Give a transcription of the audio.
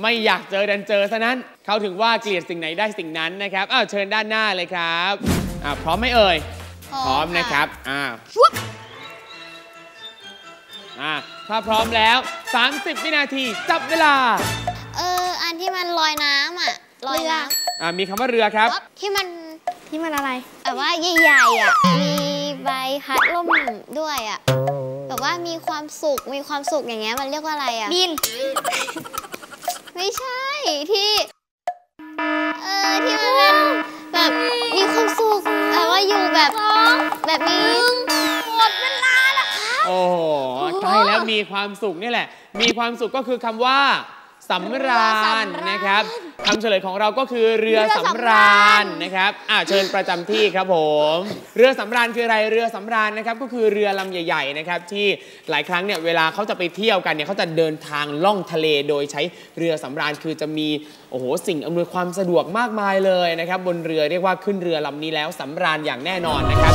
ทำท่าไม่อยากเจอดันเจอซะนั้น เขาถึงว่าเกลียดสิ่งไหนได้สิ่งนั้นนะครับอ้าวเชิญด้านหน้าเลยครับอ่าพร้อมไหมเอ่ยพร้อมนะครับอ่าอ่าถ้าพร้อมแล้ว 30 วินาทีจับเวลา เออ อันที่มันลอยน้ำอะลอยน้อ่ามีคำว่าเรือครับำที่มันที่มันอะไรแบบว่าใหญ่ๆอะมีใบพัดล่มด้วยอะแบบว่ามีความสุขมีความสุขอย่างเงี้ยมันเรียกว่าอะไรอะบิน ไม่ใช่ที่ เออที่มันเป็นแบบมีความสุขแบบว่าอยู่แบบแบบนี้หมดเวลาแล้วครับโอ้โหใกล้แล้วมีความสุขนี่แหละ มีความสุขก็คือคำว่า สำราญนะครับคำเฉลยของเราก็คือเรือสำราญนะครับอ่าเชิญประจำที่ครับผม เรือสำราญคืออะไรเรือสำราญนะครับก็คือเรือลำใหญ่ ๆ นะครับ ที่หลายครั้งเนี่ยเวลาเขาจะไปเที่ยวกันเนี่ยเขาจะเดินทางล่องทะเลโดยใช้เรือสำราญคือจะมีโอ้โหสิ่งอำนวยความสะดวกมากมายเลยนะครับ บนเรือเรียกว่าขึ้นเรือลำนี้แล้วสำราญอย่างแน่นอนนะครับ